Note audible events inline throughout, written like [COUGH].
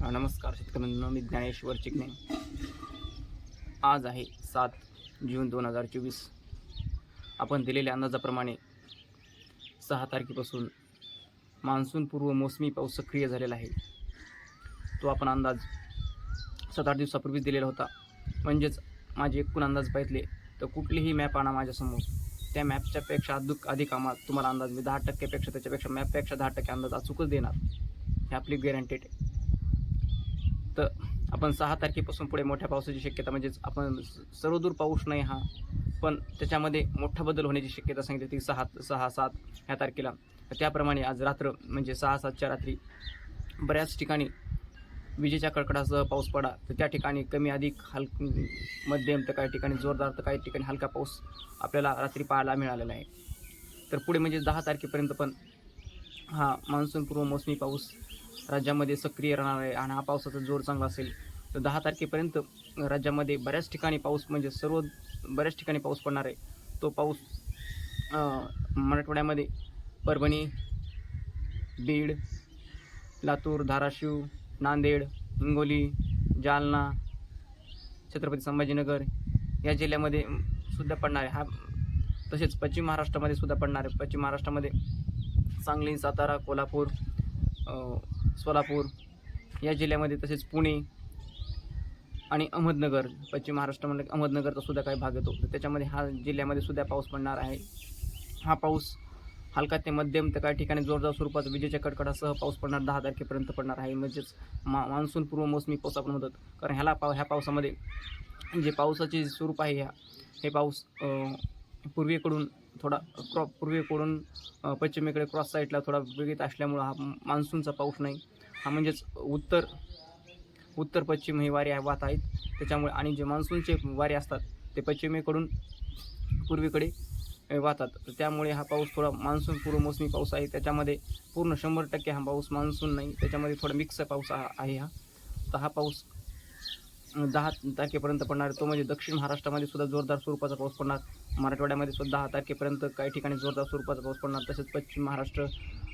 नमस्कार शेतकऱ्यांना मी ज्ञानेश्वर चिकणे आज आहे सात जून दोन हजार चोवीस. आपण दिलेल्या अंदाजाप्रमाणे सहा तारखेपासून मान्सूनपूर्व मोसमी पाऊस सक्रिय झालेला आहे. तो आपण अंदाज सात आठ दिवसापूर्वीच दिलेला होता. म्हणजेच माझे एकूण अंदाज पाहितले तर कुठलीही मॅप आणा माझ्यासमोर. त्या मॅपच्या पेक्षा अधिक अधिक आम्हाला तुम्हाला अंदाज मी दहा टक्क्यापेक्षा त्याच्यापेक्षा मॅपपेक्षा दहा टक्के अंदाज अचूकच देणार. हे आपली गॅरंटेड आहे. तर आपण सहा तारखेपासून पुढे मोठ्या पावसाची शक्यता म्हणजेच आपण सर्वदूर पाऊस नाही हा पण त्याच्यामध्ये मोठा बदल होण्याची शक्यता सांगितली होती सहा सहा सात ह्या तारखेला. त्याप्रमाणे आज रात्र म्हणजे सहा सातच्या रात्री बऱ्याच ठिकाणी विजेच्या कडकडासह पाऊस पडा तर त्या ठिकाणी कमी अधिक हल मध्यम तर काही ठिकाणी जोरदार तर काही ठिकाणी हलका पाऊस आपल्याला रात्री पाहायला मिळालेला आहे. तर पुढे म्हणजे दहा तारखेपर्यंत पण हा मान्सूनपूर्व मोसमी पाऊस राज्यामध्ये सक्रिय राहणार आहे आणि हा पावसाचा जोर चांगला असेल तर दहा तारखेपर्यंत राज्यामध्ये बऱ्याच ठिकाणी पाऊस म्हणजे सर्व बऱ्याच ठिकाणी पाऊस पडणार आहे. तो पाऊस मराठवाड्यामध्ये परभणी बीड लातूर धाराशिव नांदेड हिंगोली जालना छत्रपती संभाजीनगर या जिल्ह्यामध्ये सुद्धा पडणार आहे. हा तसेच पश्चिम महाराष्ट्रामध्ये सुद्धा पडणार आहे. पश्चिम महाराष्ट्रामध्ये सांगली सातारा कोल्हापूर सोलापूर या जिल्ह्यामध्ये तसेच पुणे आणि अहमदनगर पश्चिम महाराष्ट्रामध्ये अहमदनगरचा सुद्धा काही भाग येतो. तर त्याच्यामध्ये हा जिल्ह्यामध्ये सुद्धा पाऊस पडणार आहे. हा पाऊस हलका ते मध्यम तर काही ठिकाणी जोरदार स्वरूपाचा विजेच्या कडकडासह पाऊस पडणार दहा तारखेपर्यंत पडणार आहे. म्हणजेच मा मान्सूनपूर्व मोसमी पाऊस आपण म्हणतात कारण ह्याला पाव ह्या पावसामध्ये जे पावसाचे स्वरूप आहे ह्या हे पाऊस पूर्वेकडून थोडा क्रॉ पूर्वेकडून पश्चिमेकडे क्रॉस साईडला थोडा वेगळीत असल्यामुळं हा मान्सूनचा पाऊस नाही. हा म्हणजेच उत्तर उत्तर पश्चिम हे वारे वाहत आहेत. त्याच्यामुळे आणि जे मान्सूनचे वारे असतात ते पश्चिमेकडून पूर्वेकडे वाहतात. त्यामुळे हा पाऊस थोडा मान्सून पूर्व मोसमी पाऊस आहे. त्याच्यामध्ये पूर्ण शंभर टक्के हा पाऊस मान्सून नाही. त्याच्यामध्ये थोडा मिक्स पाऊस हा आहे हा. तर हा पाऊस दहा तारखेपर्यंत पडणार. तो म्हणजे दक्षिण महाराष्ट्रामध्ये सुद्धा जोरदार स्वरूपाचा पाऊस पडणार. मराठवाड्यामध्ये सुद्धा दहा तारखेपर्यंत काही ठिकाणी जोरदार स्वरूपाचा पाऊस पडणार. तसेच पश्चिम महाराष्ट्र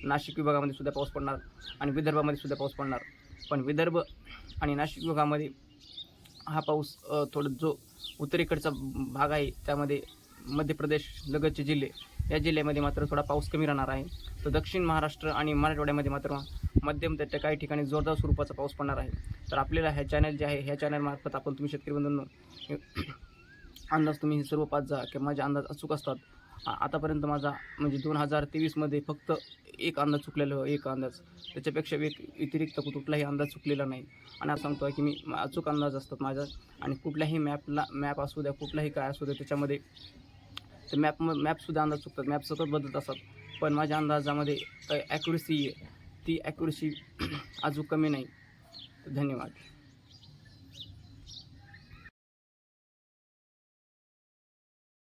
नाशिक विभागामध्ये सुद्धा पाऊस पडणार आणि विदर्भामध्ये सुद्धा पाऊस पडणार. पण विदर्भ आणि नाशिक विभागामध्ये हा पाऊस थोडं जो उत्तरेकडचा भाग आहे त्यामध्ये मध्य प्रदेश लगतचे जिल्हे. या जिल्ह्यामध्ये मात्र थोडा पाऊस कमी राहणार आहे. तर दक्षिण महाराष्ट्र आणि मराठवाड्यामध्ये मात्र मध्यम त्या काही ठिकाणी जोरदार स्वरूपाचा पाऊस पडणार आहे. तर आपल्याला ह्या चॅनल जे आहे ह्या चॅनलमार्फत आपण तुम्ही शेतकरी बंधूंनो अंदाज तुम्ही हे सर्व पाच जा किंवा माझे अंदाज अचूक असतात. आतापर्यंत माझा म्हणजे दोन हजार तेवीसमध्ये फक्त एक अंदाज चुकलेला हो, एक अंदाज. त्याच्यापेक्षा एक व्यतिरिक्त कुठलाही अंदाज चुकलेला नाही. आणि आता सांगतो आहे की मी मा- अचूक अंदाज असतात माझा आणि कुठल्याही मॅपला मॅप असू द्या कुठलाही काय असू द्या त्याच्यामध्ये तर मॅप मॅपसुद्धा अंदाज चुकतात. मॅप सतत बदलत असतात. पण माझ्या अंदाजामध्ये ॲक्युरेसी आहे ती ॲक्युरेसी [CLEARS THROAT] अजून कमी नाही. धन्यवाद.